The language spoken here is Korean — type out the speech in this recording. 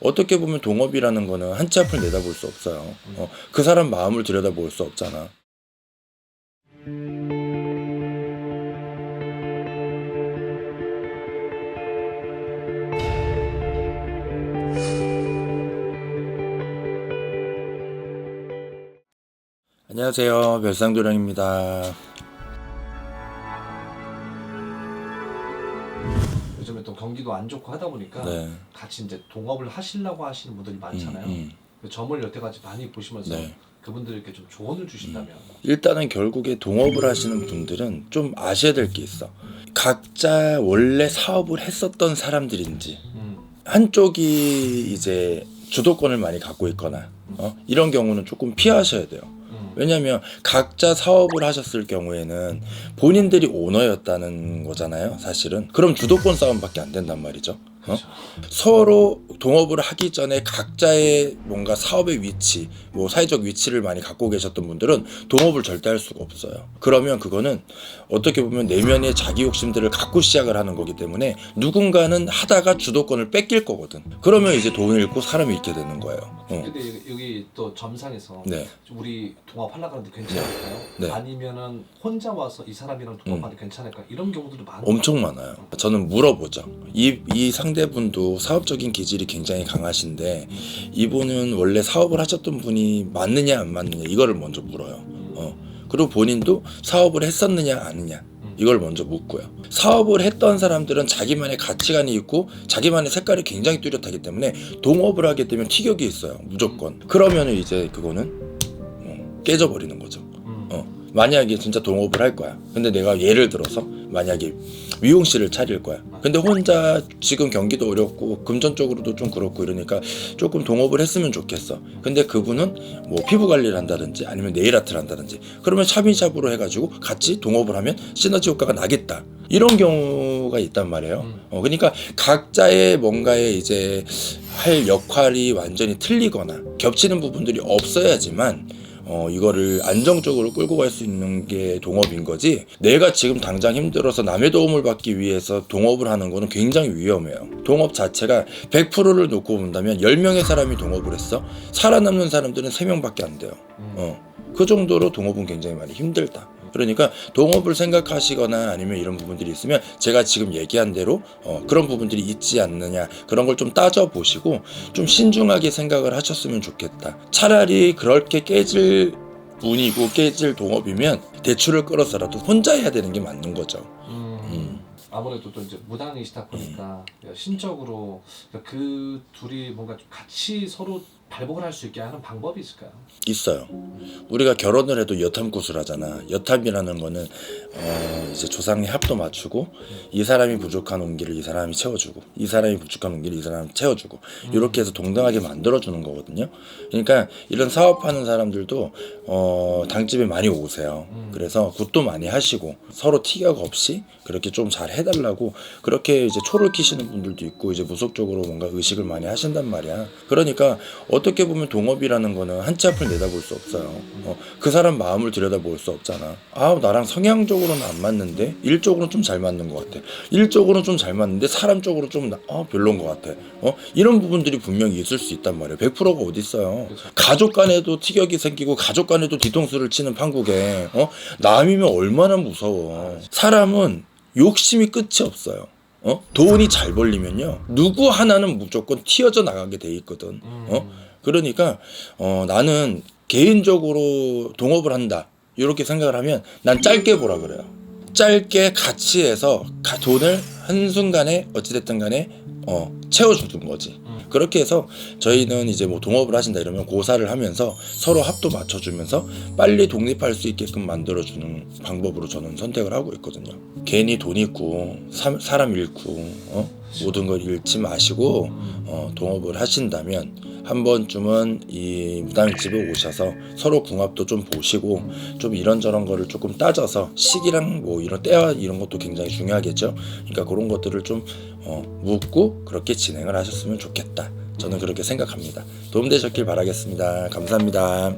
어떻게 보면 동업이라는 거는 한치 앞을 내다볼 수 없어요. 어, 그 사람 마음을 들여다볼 수 없잖아. 안녕하세요. 별상도령입니다. 또 경기도 안 좋고 하다 보니까 네. 같이 이제 동업을 하시려고 하시는 분들이 많잖아요. 음, 음. 그 점을 여태까지 많이 보시면서 네. 그분들에게 좀 조언을 주신다면 일단은 결국에 동업을 하시는 분들은 좀 아셔야 될 게 있어. 각자 원래 사업을 했었던 사람들인지 음, 한쪽이 이제 주도권을 많이 갖고 있거나 어? 이런 경우는 조금 피하셔야 돼요. 음, 왜냐하면 각자 사업을 하셨을 경우에는 본인들이 오너였다는 거잖아요, 사실은. 그럼 주도권 싸움밖에 안 된단 말이죠. 어? 서로 동업을 하기 전에 각자의 뭔가 사업의 위치, 뭐 사회적 위치를 많이 갖고 계셨던 분들은 동업을 절대 할 수가 없어요. 그러면 그거는 어떻게 보면 내면의 자기 욕심들을 갖고 시작을 하는 거기 때문에 누군가는 하다가 주도권을 뺏길 거거든. 그러면 이제 돈을 잃고 사람을 잃게 되는 거예요. 어. 근데 여기, 여기 또 점상에서 네. 우리 동업하려고 하는데 괜찮을까요? 네. 아니면은 혼자 와서 이 사람이랑 동업하는데 괜찮을까? 이런 경우들도 많아요. 엄청 많아요. 저는 물어보죠. 이, 이 상대분도 사업적인 기질이 굉장히 강하신데 이분은 원래 사업을 하셨던 분이 맞느냐 안 맞느냐 이거를 먼저 물어요. 어. 그리고 본인도 사업을 했었느냐 아느냐 이걸 먼저 묻고요. 사업을 했던 사람들은 자기만의 가치관이 있고 자기만의 색깔이 굉장히 뚜렷하기 때문에 동업을 하게 되면 티격이 있어요. 무조건. 그러면은 이제 그거는 어, 깨져버리는 거죠. 만약에 진짜 동업을 할 거야. 근데 내가 예를 들어서 만약에 미용실을 차릴 거야. 근데 혼자 지금 경기도 어렵고 금전적으로도 좀 그렇고 이러니까 조금 동업을 했으면 좋겠어. 근데 그분은 뭐 피부 관리를 한다든지 아니면 네일 아트를 한다든지 그러면 샵인샵으로 해가지고 같이 동업을 하면 시너지 효과가 나겠다. 이런 경우가 있단 말이에요. 음. 어, 그러니까 각자의 뭔가의 이제 할 역할이 완전히 틀리거나 겹치는 부분들이 없어야지만 어, 이거를 안정적으로 끌고 갈 수 있는 게 동업인 거지. 내가 지금 당장 힘들어서 남의 도움을 받기 위해서 동업을 하는 거는 굉장히 위험해요. 동업 자체가 100%를 놓고 본다면 10명의 사람이 동업을 했어. 살아남는 사람들은 3명밖에 안 돼요. 음. 어. 그 정도로 동업은 굉장히 많이 힘들다. 그러니까 동업을 생각하시거나 아니면 이런 부분들이 있으면 제가 지금 얘기한 대로 어, 그런 부분들이 있지 않느냐 그런 걸 좀 따져 보시고 좀 신중하게 생각을 하셨으면 좋겠다. 차라리 그렇게 깨질 운이고 깨질 동업이면 대출을 끌어서라도 혼자 해야 되는 게 맞는 거죠. 음. 음. 아무래도 또 이제 무당이시다 보니까 신적으로 그 둘이 뭔가 좀 같이 서로 발복을 할 수 있게 하는 방법이 있을까요? 있어요. 우리가 결혼을 해도 여탐굿을 하잖아. 여탐이라는 거는 어 이제 조상의 합도 맞추고 이 사람이 부족한 온기를 이 사람이 채워주고 이 사람이 부족한 온기를 이 사람이 채워주고 이렇게 해서 동등하게 만들어주는 거거든요. 그러니까 이런 사업하는 사람들도 어 당집에 많이 오세요. 그래서 굿도 많이 하시고 서로 티격 없이 그렇게 좀 잘 해달라고 그렇게 이제 초를 키시는 분들도 있고 이제 무속적으로 뭔가 의식을 많이 하신단 말이야. 그러니까 어떻게 보면 동업이라는 거는 한치 앞을 내다볼 수 없어요. 어, 그 사람 마음을 들여다볼 수 없잖아. 아 나랑 성향적으로는 안 맞는데 일적으로는 좀 잘 맞는 것 같아. 일적으로는 좀 잘 맞는데 사람 적으로 좀 나- 아, 별론 것 같아. 어 이런 부분들이 분명히 있을 수 있단 말이에요. 100%가 어디 있어요. 가족 간에도 티격이 생기고 가족 간에도 뒤통수를 치는 판국에 어 남이면 얼마나 무서워. 사람은 욕심이 끝이 없어요. 어? 돈이 잘 벌리면요. 누구 하나는 무조건 튀어져 나가게 돼 있거든. 어? 그러니까 어, 나는 개인적으로 동업을 한다. 이렇게 생각을 하면 난 짧게 보라 그래요. 짧게 같이 해서 가- 돈을 한순간에 어찌됐든 간에 어, 채워주는 거지. 그렇게 해서 저희는 이제 뭐 동업을 하신다 이러면 고사를 하면서 서로 합도 맞춰주면서 빨리 독립할 수 있게끔 만들어주는 방법으로 저는 선택을 하고 있거든요. 괜히 돈 잃고 사, 사람 잃고 어? 모든 걸 잃지 마시고 어, 동업을 하신다면 한 번쯤은 이 무당집에 오셔서 서로 궁합도 좀 보시고 좀 이런저런 거를 조금 따져서 시기랑 뭐 이런 때와 이런 것도 굉장히 중요하겠죠. 그러니까 그런 것들을 좀 어, 묻고 그렇게 진행을 하셨으면 좋겠다. 저는 그렇게 생각합니다. 도움되셨길 바라겠습니다. 감사합니다.